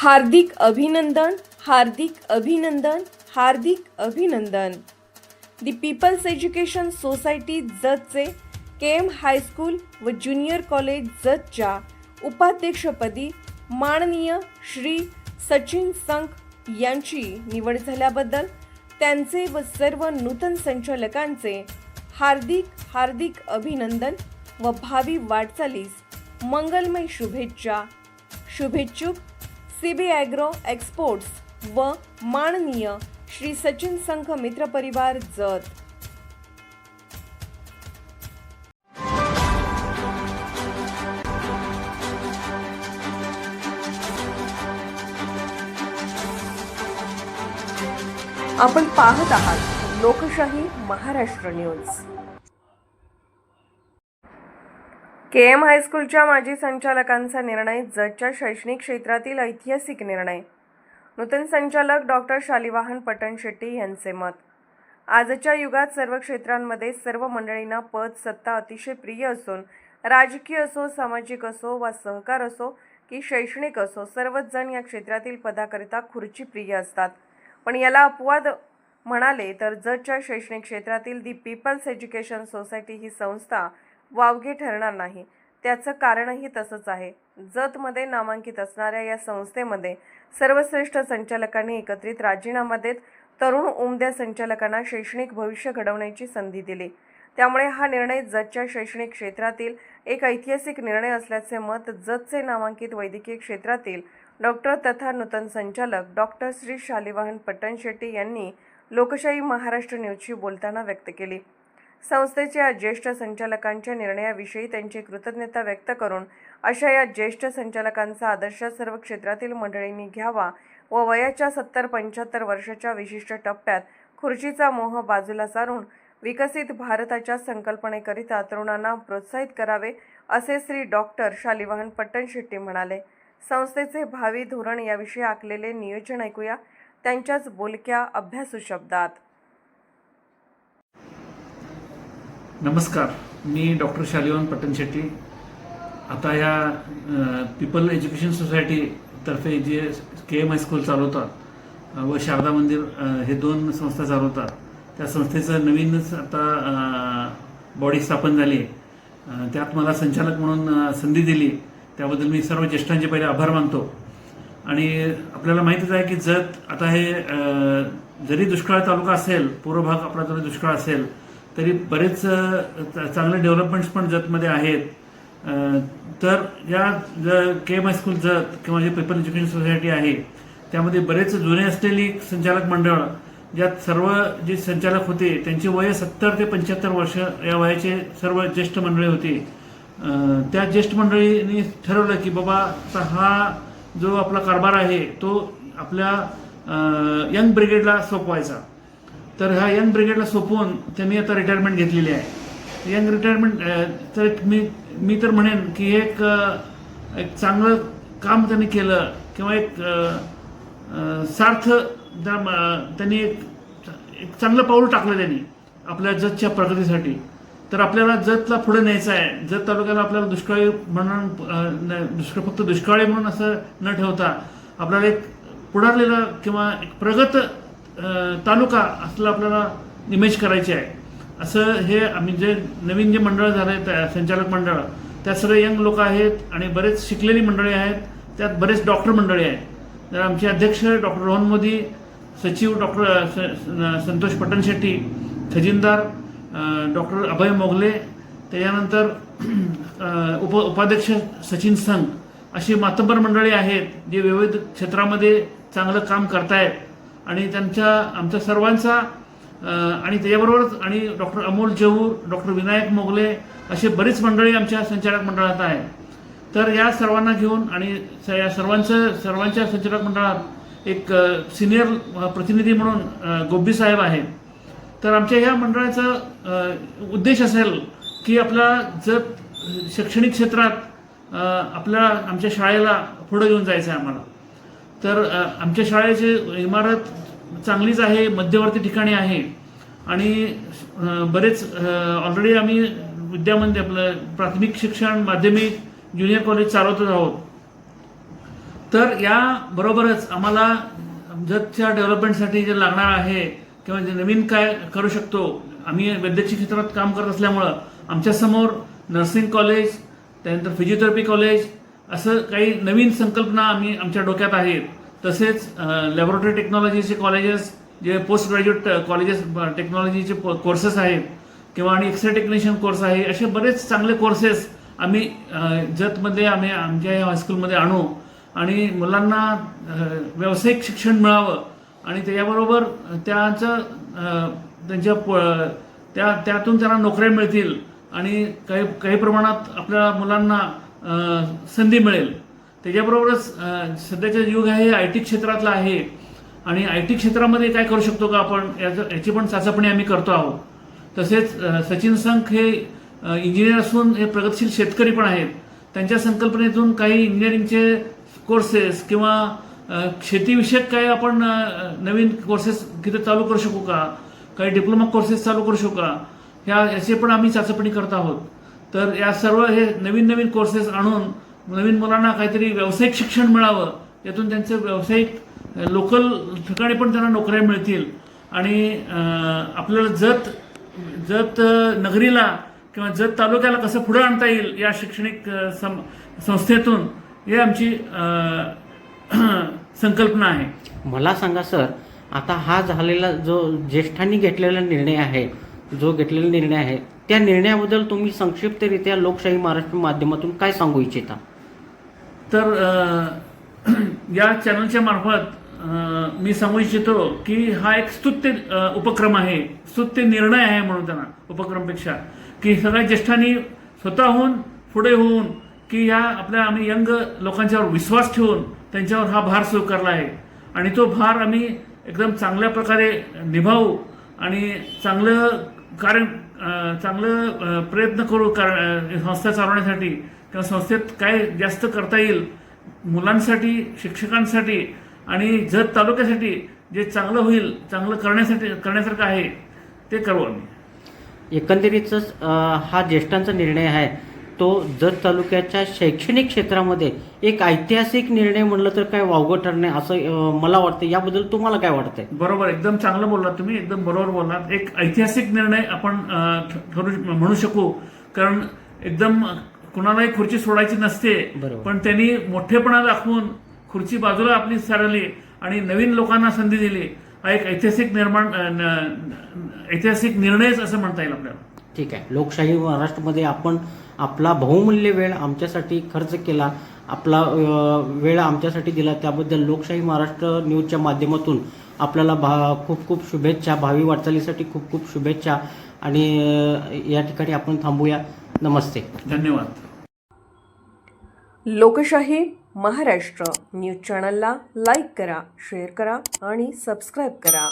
हार्दिक अभिनंदन हार्दिक अभिनंदन हार्दिक अभिनंदन. दी पीपल्स एज्युकेशन सोसायटी जतचे के एम हायस्कूल व ज्युनियर कॉलेज जतच्या उपाध्यक्षपदी माननीय श्री सचिन संख यांची निवड झाल्याबद्दल त्यांचे व सर्व नूतन संचालकांचे हार्दिक हार्दिक अभिनंदन व भावी वाटचालीस मंगलमय शुभेच्छा. शुभेच्छुक सीबी ॲग्रो एक्सपोर्ट्स व माननीय श्री सचिन संघ मित्रपरिवार जत. आपण पाहत आहात Lokshahi Maharashtra news. K M हायस्कूलच्या माजी संचालकांचा निर्णय जजच्या शैक्षणिक क्षेत्रातील ऐतिहासिक निर्णय. नूतन संचालक डॉक्टर शालिवाहन पटण शेट्टी यांचे मत. आजच्या युगात सर्व क्षेत्रांमध्ये सर्व मंडळींना पद सत्ता अतिशय प्रिय असून राजकीय असो सामाजिक असो वा सहकार असो की शैक्षणिक असो सर्वच जण या क्षेत्रातील पदाकरिता खुर्ची प्रिय असतात. पण याला अपवाद म्हणाले तर जजच्या शैक्षणिक क्षेत्रातील दी पीपल्स एज्युकेशन सोसायटी ही संस्था वावगी ठरणार नाही. त्याचं कारणही तसंच आहे. जतमध्ये नामांकित असणाऱ्या या संस्थेमध्ये सर्वश्रेष्ठ संचालकांनी एकत्रित राजीनामा देत तरुण उमद्या संचालकांना शैक्षणिक भविष्य घडवण्याची संधी दिली. त्यामुळे हा निर्णय जतच्या शैक्षणिक क्षेत्रातील एक ऐतिहासिक निर्णय असल्याचे मत जतचे नामांकित वैद्यकीय क्षेत्रातील डॉक्टर तथा नूतन संचालक डॉक्टर श्री शालिवाहन पट्टण शेट्टी यांनी लोकशाही महाराष्ट्र न्यूजशी बोलताना व्यक्त केली. संस्थेच्या ज्येष्ठ संचालकांच्या निर्णयाविषयी त्यांची कृतज्ञता व्यक्त करून अशा या ज्येष्ठ संचालकांचा आदर्श सर्व क्षेत्रातील मंडळींनी घ्यावा व वयाच्या सत्तर पंच्याहत्तर वर्षाच्या विशिष्ट टप्प्यात खुर्चीचा मोह बाजूला सारून विकसित भारताच्या संकल्पनेकरिता तरुणांना प्रोत्साहित करावे असे श्री डॉक्टर शालिवाहन पट्टण शेट्टी म्हणाले. संस्थेचे भावी धोरण याविषयी आखलेले नियोजन ऐकूया. त्यांच्याच बोलक्या अभ्यासू शब्दात. नमस्कार मी डॉक्टर शालिवान पट्टण शेट्टी. आता ह्या पीपल एज्युकेशन सोसायटीतर्फे जे के एम हायस्कूल चालवतात व शारदा मंदिर हे दोन संस्था चालवतात. त्या संस्थेचं नवीनच आता बॉडी स्थापन झाली त्यात मला संचालक म्हणून संधी दिली. त्याबद्दल मी सर्व ज्येष्ठांचे पहिले आभार मानतो. आणि आपल्याला माहितीच आहे की जत आता हे जरी दुष्काळ तालुका असेल पूर्व भाग आपला जरी दुष्काळ असेल तरी बरेच चांगले डेव्हलपमेंट्स पण जतमध्ये आहेत. तर या के एम हायस्कूल जत किंवा जे पीपल एज्युकेशन सोसायटी आहे त्यामध्ये बरेच जुने असलेली संचालक मंडळ ज्यात सर्व जे संचालक होते त्यांची वय सत्तर ते पंच्याहत्तर वर्ष या वयाचे सर्व ज्येष्ठ मंडळी होती. त्या ज्येष्ठ मंडळींनी ठरवलं की बाबा आता हा जो आपला कारभार आहे तो आपल्या यंग ब्रिगेडला सोपवायचा. तर ह्या यंग ब्रिगेडला सोपवून त्यांनी आता रिटायरमेंट घेतलेली आहे. यंग रिटायरमेंट तर एक मी मी तर म्हणेन की एक एक चांगलं काम त्यांनी केलं किंवा एक सार्थ त्यांनी एक एक चांगलं पाऊल टाकलं त्यांनी आपल्या जतच्या प्रगतीसाठी. तर आपल्याला जतला पुढे न्यायचं आहे. जत तालुक्याला आपल्याला दुष्काळी म्हणून न- दुष्काळ फक्त दुष्काळी म्हणून असं न ठेवता आपल्याला एक पुढारलेला किंवा एक प्रगत तालुका असलं आपल्याला इमेज करायची आहे. असं हे आम्ही जे नवीन जे मंडळ झालं त्या संचालक मंडळ त्यात सगळे यंग लोक आहेत आणि बरेच शिकलेली मंडळी आहेत. त्यात बरेच डॉक्टर मंडळी आहेत. तर आमचे अध्यक्ष डॉक्टर रोहन मोदी सचिव डॉक्टर संतोष पटण शेट्टी खजिनदार डॉक्टर अभय मोगले त्याच्यानंतर उप उपाध्यक्ष सचिन संघ अशी मातंबर मंडळी आहेत जे विविध क्षेत्रामध्ये चांगलं काम करतायत. आणि त्यांच्या आमच्या सर्वांचा आणि त्याच्याबरोबरच आणि डॉक्टर अमोल जहूर डॉक्टर विनायक मोगले असे बरीच मंडळी आमच्या संचालक मंडळात आहेत. तर या सर्वांना घेऊन आणि स- या सर्वांचं सर्वांच्या संचालक मंडळात एक सिनियर प्रतिनिधी म्हणून गोब्बीसाहेब आहे साहेब तर आमच्या ह्या मंडळाचा उद्देश असेल की आपला जर शैक्षणिक क्षेत्रात आपल्या आमच्या शाळेला पुढं घेऊन जायचं आहे आम्हाला. तर आमच्या शाळेची इमारत चांगलीच आहे मध्यवर्ती ठिकाणी आहे. आणि बरेच ऑलरेडी आम्ही विद्यामध्ये आपलं प्राथमिक शिक्षण माध्यमिक ज्युनियर कॉलेज चालवतच आहोत. तर या बरोबरच आम्हाला जगच्या डेव्हलपमेंटसाठी जे लागणार आहे किंवा जे नवीन काय करू शकतो आम्ही वैद्यकीय क्षेत्रात काम करत असल्यामुळं आमच्यासमोर नर्सिंग कॉलेज त्यानंतर फिजिओथेरपी कॉलेज असं काही नवीन संकल्पना आम्ही आमच्या डोक्यात आहेत. तसेच लॅबोरेटरी टेक्नॉलॉजीचे कॉलेजेस जे पोस्ट ग्रॅज्युएट कॉलेजेस टेक्नॉलॉजीचे कोर्सेस आहेत किंवा आणि एक्सरे टेक्निशियन कोर्स आहे असे बरेच चांगले कोर्सेस आम्ही जतमध्ये आम्ही आमच्या या हायस्कूलमध्ये आणू. आणि मुलांना व्यावसायिक शिक्षण मिळावं. आणि त्याच्याबरोबर त्यांचं त्यांच्या प- त्या त्यातून त्यांना नोकऱ्या मिळतील. आणि काही काही प्रमाणात आपल्या मुलांना संधी मिळेल. त्याच्याबरोबरच सध्याचं युग आहे आय टी क्षेत्रातलं आहे. आणि आय टी क्षेत्रामध्ये काय करू शकतो का आपण? याचं याची पण चाचपणी आम्ही करतो आहोत. तसेच सचिन संख हे इंजिनियर असून हे प्रगतशील शेतकरी पण आहेत. त्यांच्या संकल्पनेतून काही इंजिनिअरिंगचे कोर्सेस किंवा शेतीविषयक काही आपण नवीन कोर्सेस तिथे चालू करू शकू का? काही डिप्लोमा कोर्सेस चालू करू शकू का? ह्या याची पण आम्ही चाचपणी करत आहोत. तर या सर्व हे नवीन नवीन कोर्सेस आणून नवीन मुलांना काहीतरी व्यावसायिक शिक्षण मिळावं यातून त्यांचं व्यावसायिक लोकल ठिकाणी पण त्यांना नोकऱ्या मिळतील. आणि आपल्याला जत जत नगरीला किंवा जत तालुक्याला कसं पुढे आणता येईल या शैक्षणिक सम सं- संस्थेतून हे आमची संकल्पना आहे. मला सांगा सर आता हा झालेला जो ज्येष्ठांनी घेतलेला निर्णय आहे जो घेतलेला निर्णय आहे त्या निर्णयाबद्दल तुम्ही संक्षिप्तरित्या लोकशाही महाराष्ट्र माध्यमातून काय सांगू इच्छिता? तर या चॅनलच्या मार्फत मी सांगू इच्छितो की हा एक स्तुत्य उपक्रम आहे. स्तुत्य निर्णय आहे म्हणून त्यांना उपक्रमपेक्षा. की सगळ्या ज्येष्ठांनी स्वतःहून पुढे होऊन की या आपल्या आम्ही यंग लोकांच्यावर विश्वास ठेवून त्यांच्यावर हा भार स्वीकारला आहे. आणि तो भार आम्ही एकदम चांगल्या प्रकारे निभावू आणि चांगलं कारण चांगलं प्रयत्न करू कारण संस्था चालवण्यासाठी. किंवा संस्थेत काय जास्त करता येईल मुलांसाठी शिक्षकांसाठी आणि जत तालुक्यासाठी जे चांगलं होईल चांगलं करण्यासाठी करण्यासारखं आहे ते करू आम्ही. एकंदरीतच हा ज्येष्ठांचा निर्णय आहे. तो जत तालुक्याच्या शैक्षणिक क्षेत्रामध्ये एक ऐतिहासिक निर्णय म्हणलं तर काय वावगं ठरणे असं मला वाटतं याबद्दल तुम्हाला काय वाटतंय? बरोबर. एकदम चांगलं बोललात तुम्ही. एकदम बरोबर बोललात. एक ऐतिहासिक निर्णय आपण ठरू म्हणू शकू. कारण एकदम कुणालाही खुर्ची सोडायची नसते. पण त्यांनी मोठेपणा दाखवून खुर्ची बाजूला आपली सारली आणि नवीन लोकांना संधी दिली. हा एक ऐतिहासिक निर्माण ऐतिहासिक निर्णयच असं म्हणता येईल आपल्याला. ठीक आहे. लोकशाही महाराष्ट्रामध्ये आपण आपला बहुमूल्य वेळ आमच्यासाठी खर्च केला आपला वेळ आमच्यासाठी दिला त्याबद्दल लोकशाही महाराष्ट्र न्यूजच्या माध्यमातून आपल्याला भा खूप खूप शुभेच्छा भावी वाटचालीसाठी खूप खूप शुभेच्छा आणि या ठिकाणी आपण थांबूया. नमस्ते. धन्यवाद. लोकशाही महाराष्ट्र न्यूज चॅनलला लाईक करा शेअर करा आणि सबस्क्राईब करा.